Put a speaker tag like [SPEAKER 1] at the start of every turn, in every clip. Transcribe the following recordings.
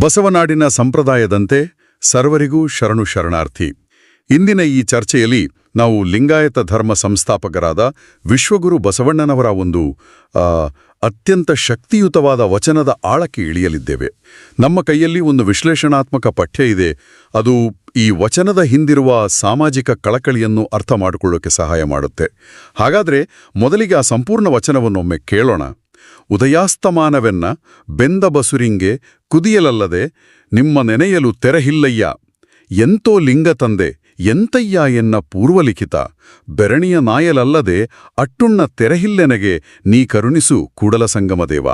[SPEAKER 1] ಬಸವನಾಡಿನ ಸಂಪ್ರದಾಯದಂತೆ ಸರ್ವರಿಗೂ ಶರಣು ಶರಣಾರ್ಥಿ. ಇಂದಿನ ಈ ಚರ್ಚೆಯಲ್ಲಿ ನಾವು ಲಿಂಗಾಯತ ಧರ್ಮ ಸಂಸ್ಥಾಪಕರಾದ ವಿಶ್ವಗುರು ಬಸವಣ್ಣನವರ ಒಂದು ಅತ್ಯಂತ ಶಕ್ತಿಯುತವಾದ ವಚನದ ಆಳಕ್ಕೆ ಇಳಿಯಲಿದ್ದೇವೆ. ನಮ್ಮ ಕೈಯಲ್ಲಿ ಒಂದು ವಿಶ್ಲೇಷಣಾತ್ಮಕ ಪಠ್ಯ ಇದೆ. ಅದು ಈ ವಚನದ ಹಿಂದಿರುವ ಸಾಮಾಜಿಕ ಕಳಕಳಿಯನ್ನು ಅರ್ಥ ಮಾಡಿಕೊಳ್ಳೋಕೆ ಸಹಾಯ ಮಾಡುತ್ತೆ. ಹಾಗಾದ್ರೆ ಮೊದಲಿಗೆ ಆ ಸಂಪೂರ್ಣ ವಚನವನ್ನೊಮ್ಮೆ ಕೇಳೋಣ. ಉದಯಾಸ್ತಮಾನವೆನ್ನ ಬೆಂದ ಬಸುರಿಂಗೆ ಕುದಿಯಲಲ್ಲದೆ ನಿಮ್ಮ ನೆನೆಯಲು ತೆರಹಿಲ್ಲಯ್ಯ. ಎಂತೋ ಲಿಂಗ ತಂದೆ, ಎಂತಯ್ಯ ಎನ್ನ ಪೂರ್ವಲಿಖಿತ. ಬೆರಣಿಯ ನಾಯಲಲ್ಲದೆ ಅಟ್ಟುಣ್ಣ ತೆರಹಿಲ್ಲೆನಗೆ ನೀ ಕರುಣಿಸು ಕೂಡಲ ಸಂಗಮದೇವ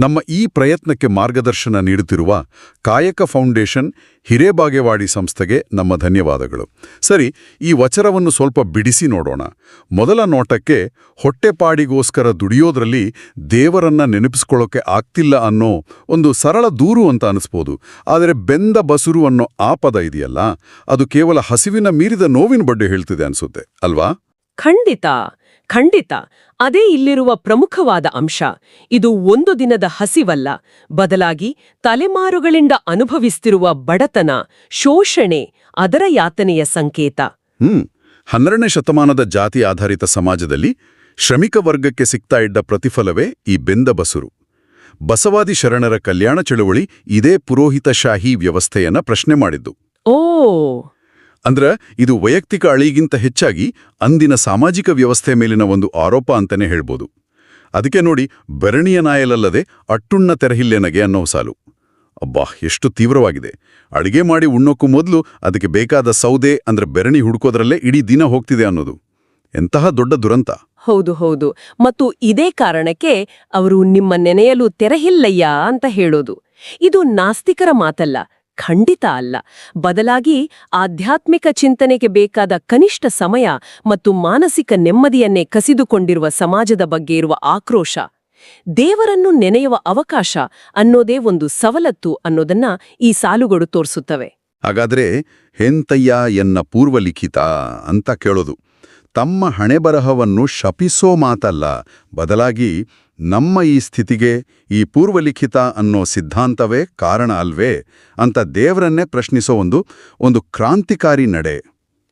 [SPEAKER 1] ನಮ್ಮ ಈ ಪ್ರಯತ್ನಕ್ಕೆ ಮಾರ್ಗದರ್ಶನ ನೀಡುತ್ತಿರುವ ಕಾಯಕ ಫೌಂಡೇಶನ್ ಹಿರೇಬಾಗೇವಾಡಿ ಸಂಸ್ಥೆಗೆ ನಮ್ಮ ಧನ್ಯವಾದಗಳು. ಸರಿ, ಈ ವಚರವನ್ನು ಸ್ವಲ್ಪ ಬಿಡಿಸಿ ನೋಡೋಣ. ಮೊದಲ ನೋಟಕ್ಕೆ ಹೊಟ್ಟೆಪಾಡಿಗೋಸ್ಕರ ದುಡಿಯೋದ್ರಲ್ಲಿ ದೇವರನ್ನ ನೆನಪಿಸ್ಕೊಳ್ಳೋಕೆ ಆಗ್ತಿಲ್ಲ ಅನ್ನೋ ಒಂದು ಸರಳ ದೂರು ಅಂತ ಅನಿಸ್ಬೋದು. ಆದರೆ ಬೆಂದ ಬಸುರು ಅನ್ನೋ ಆ ಇದೆಯಲ್ಲ, ಅದು ಕೇವಲ ಹಸಿವಿನ ಮೀರಿದ ನೋವಿನ ಬಗ್ಗೆ ಹೇಳ್ತಿದೆ ಅನ್ಸುತ್ತೆ, ಅಲ್ವಾ?
[SPEAKER 2] ಖಂಡಿತ. ಖಂಡಿತ ಅದೇ ಇಲ್ಲಿರುವ ಪ್ರಮುಖವಾದ ಅಂಶ ಇದು ಒಂದು ದಿನದ ಹಸಿವಲ್ಲ ಬದಲಾಗಿ ತಲೆಮಾರುಗಳಿಂದ ಅನುಭವಿಸ್ತಿರುವ ಬಡತನ ಶೋಷಣೆ ಅದರ ಯಾತನೆಯ ಸಂಕೇತ.
[SPEAKER 1] ಹ್ಮ್ ಹನ್ನೆರಡನೇ ಶತಮಾನದ ಜಾತಿ ಆಧಾರಿತ ಸಮಾಜದಲ್ಲಿ ಶ್ರಮಿಕ ವರ್ಗಕ್ಕೆ ಸಿಗ್ತಾ ಇದ್ದ ಪ್ರತಿಫಲವೇ ಈ ಬೆಂದ ಬಸುರು. ಬಸವಾದಿ ಶರಣರ ಕಲ್ಯಾಣ ಚಳುವಳಿ ಇದೇ ಪುರೋಹಿತಶಾಹಿ ವ್ಯವಸ್ಥೆಯನ್ನ ಪ್ರಶ್ನೆ ಮಾಡಿದ್ದು.
[SPEAKER 2] ಓ
[SPEAKER 1] ಅಂದ್ರ ಇದು ವೈಯಕ್ತಿಕ ಅಳಿಗಿಂತ ಹೆಚ್ಚಾಗಿ ಅಂದಿನ ಸಾಮಾಜಿಕ ವ್ಯವಸ್ಥೆ ಮೇಲಿನ ಒಂದು ಆರೋಪ ಅಂತಾನೆ ಹೇಳ್ಬೋದು. ಅದಕ್ಕೆ ನೋಡಿ, ಬೆರಣಿಯ ನಾಯಲಲ್ಲದೆ ಅಟ್ಟುಣ್ಣ ತೆರಹಿಲ್ಲೆನಗೆ ಅನ್ನೋ ಸಾಲು. ಅಬ್ಬಾ, ಎಷ್ಟು ತೀವ್ರವಾಗಿದೆ. ಅಡಿಗೆ ಮಾಡಿ ಉಣ್ಣೋಕ್ಕೂ ಮೊದಲು ಅದಕ್ಕೆ ಬೇಕಾದ ಸೌದೆ ಅಂದ್ರೆ ಬೆರಣಿ ಹುಡುಕೋದ್ರಲ್ಲೇ ಇಡೀ ದಿನ ಹೋಗ್ತಿದೆ ಅನ್ನೋದು. ಎಂತಹ ದೊಡ್ಡ ದುರಂತ.
[SPEAKER 2] ಹೌದು ಹೌದು. ಮತ್ತು ಇದೇ ಕಾರಣಕ್ಕೆ ಅವರು ನಿಮ್ಮ ನೆನೆಯಲು ತೆರಹಿಲ್ಲಯ್ಯ ಅಂತ ಹೇಳೋದು. ಇದು ನಾಸ್ತಿಕರ ಮಾತಲ್ಲ. ಖಂಡಿತ ಅಲ್ಲ. ಬದಲಾಗಿ ಆಧ್ಯಾತ್ಮಿಕ ಚಿಂತನೆಗೆ ಬೇಕಾದ ಕನಿಷ್ಠ ಸಮಯ ಮತ್ತು ಮಾನಸಿಕ ನೆಮ್ಮದಿಯನ್ನೇ ಕಸಿದುಕೊಂಡಿರುವ ಸಮಾಜದ ಬಗ್ಗೆ ಇರುವ ಆಕ್ರೋಶ. ದೇವರನ್ನು ನೆನೆಯುವ ಅವಕಾಶ ಅನ್ನೋದೇ ಒಂದು ಸವಲತ್ತು ಅನ್ನೋದನ್ನ ಈ ಸಾಲುಗಳು ತೋರಿಸುತ್ತವೆ.
[SPEAKER 1] ಹಾಗಾದ್ರೆ ಹೆಂತಯ್ಯ ಎನ್ನ ಪೂರ್ವಲಿಖಿತ ಅಂತ ಕೇಳೋದು. ತಮ್ಮ ಹಣೆಬರಹವನ್ನು ಶಪಿಸೋ ಮಾತಲ್ಲ. ಬದಲಾಗಿ ನಮ್ಮ ಈ ಸ್ಥಿತಿಗೆ ಈ ಪೂರ್ವಲಿಖಿತ ಅನ್ನೋ ಸಿದ್ಧಾಂತವೇ ಕಾರಣ ಅಲ್ವೇ ಅಂತ ದೇವರನ್ನೇ ಪ್ರಶ್ನಿಸೋ ಒಂದು ಒಂದು ಕ್ರಾಂತಿಕಾರಿ ನಡೆ.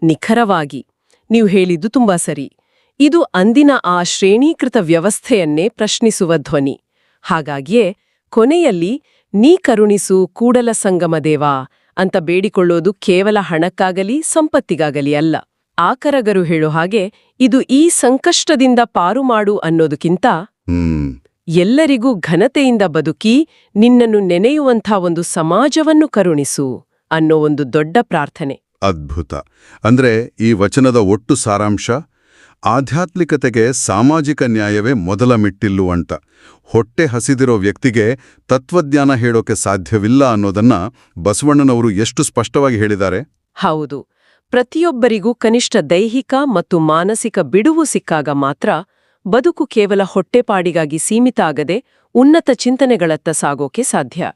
[SPEAKER 2] ನಿಖರವಾಗಿ, ನೀವು ಹೇಳಿದ್ದು ತುಂಬಾ ಸರಿ. ಇದು ಅಂದಿನ ಆ ಶ್ರೇಣೀಕೃತ ವ್ಯವಸ್ಥೆಯನ್ನೇ ಪ್ರಶ್ನಿಸುವ ಧ್ವನಿ. ಹಾಗಾಗಿಯೇ, ಕೊನೆಯಲ್ಲಿ, ನೀ ಕರುಣಿಸು ಕೂಡಲ ಸಂಗಮದೇವ ಅಂತ ಬೇಡಿಕೊಳ್ಳೋದು ಕೇವಲ ಹಣಕ್ಕಾಗಲಿ, ಸಂಪತ್ತಿಗಾಗಲಿ ಅಲ್ಲ. ಆಕರಗರು ಹೇಳೋ ಹಾಗೆ, ಇದು ಈ ಸಂಕಷ್ಟದಿಂದ ಪಾರು ಮಾಡು ಅನ್ನೋದಕ್ಕಿಂತ ಎಲ್ಲರಿಗೂ ಘನತೆಯಿಂದ ಬದುಕಿ ನಿನ್ನನ್ನು ನೆನೆಯುವಂಥ ಒಂದು ಸಮಾಜವನ್ನು ಕರುಣಿಸು ಅನ್ನೋ ಒಂದು ದೊಡ್ಡ ಪ್ರಾರ್ಥನೆ.
[SPEAKER 1] ಅದ್ಭುತ. ಅಂದ್ರೆ ಈ ವಚನದ ಒಟ್ಟು ಸಾರಾಂಶ ಆಧ್ಯಾತ್ಮಿಕತೆಗೆ ಸಾಮಾಜಿಕ ನ್ಯಾಯವೇ ಮೊದಲ ಮಿಟ್ಟಿಲ್ಲು ಅಂತ. ಹೊಟ್ಟೆ ಹಸಿದಿರೋ ವ್ಯಕ್ತಿಗೆ ತತ್ವಜ್ಞಾನ ಹೇಳೋಕೆ ಸಾಧ್ಯವಿಲ್ಲ ಅನ್ನೋದನ್ನ ಬಸವಣ್ಣನವರು ಎಷ್ಟು ಸ್ಪಷ್ಟವಾಗಿ ಹೇಳಿದ್ದಾರೆ.
[SPEAKER 2] ಹೌದು. ಪ್ರತಿಯೊಬ್ಬರಿಗೂ ಕನಿಷ್ಠ ದೈಹಿಕ ಮತ್ತು ಮಾನಸಿಕ ಬಿಡುವು ಸಿಕ್ಕಾಗ ಮಾತ್ರ ಬದುಕು ಕೇವಲ ಹೊಟ್ಟೆಪಾಡಿಗಾಗಿ ಸೀಮಿತ ಆಗದೆ ಉನ್ನತ ಚಿಂತನೆಗಳತ್ತ ಸಾಗೋಕೆ ಸಾಧ್ಯ.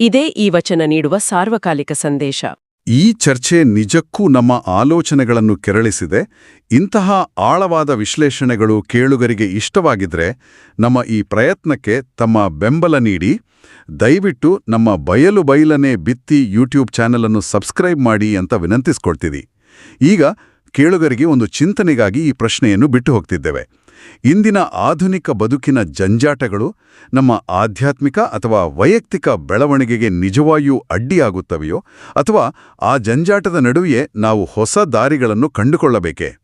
[SPEAKER 2] ಇದೇ ಈ ವಚನ ನೀಡುವ ಸಾರ್ವಕಾಲಿಕ ಸಂದೇಶ.
[SPEAKER 1] ಈ ಚರ್ಚೆ ನಿಜಕ್ಕೂ ನಮ್ಮ ಆಲೋಚನೆಗಳನ್ನು ಕೆರಳಿಸಿದೆ. ಇಂತಹ ಆಳವಾದ ವಿಶ್ಲೇಷಣೆಗಳು ಕೇಳುಗರಿಗೆ ಇಷ್ಟವಾಗಿದ್ರೆ ನಮ್ಮ ಈ ಪ್ರಯತ್ನಕ್ಕೆ ತಮ್ಮ ಬೆಂಬಲ ನೀಡಿ. ದಯವಿಟ್ಟು ನಮ್ಮ ಬಯಲು ಬಯಲನೆ ಬಿತ್ತಿ ಯೂಟ್ಯೂಬ್ ಚಾನೆಲ್ ಅನ್ನು ಸಬ್ಸ್ಕ್ರೈಬ್ ಮಾಡಿ ಅಂತ ವಿನಂತಿಸ್ಕೊಳ್ತೀವಿ ಈಗ ಕೇಳುಗರಿಗೆ ಒಂದು ಚಿಂತನೆಗಾಗಿ ಈ ಪ್ರಶ್ನೆಯನ್ನು ಬಿಟ್ಟು ಹೋಗ್ತಿದ್ದೇವೆ. ಇಂದಿನ ಆಧುನಿಕ ಬದುಕಿನ ಜಂಜಾಟಗಳು ನಮ್ಮ ಆಧ್ಯಾತ್ಮಿಕ ಅಥವಾ ವೈಯಕ್ತಿಕ ಬೆಳವಣಿಗೆಗೆ ನಿಜವಾಗಿಯೂ ಅಡ್ಡಿಯಾಗುತ್ತವೆಯೋ ಅಥವಾ ಆ ಜಂಜಾಟದ ನಡುವೆಯೇ ನಾವು ಹೊಸ ದಾರಿಗಳನ್ನು ಕಂಡುಕೊಳ್ಳಬೇಕೆ?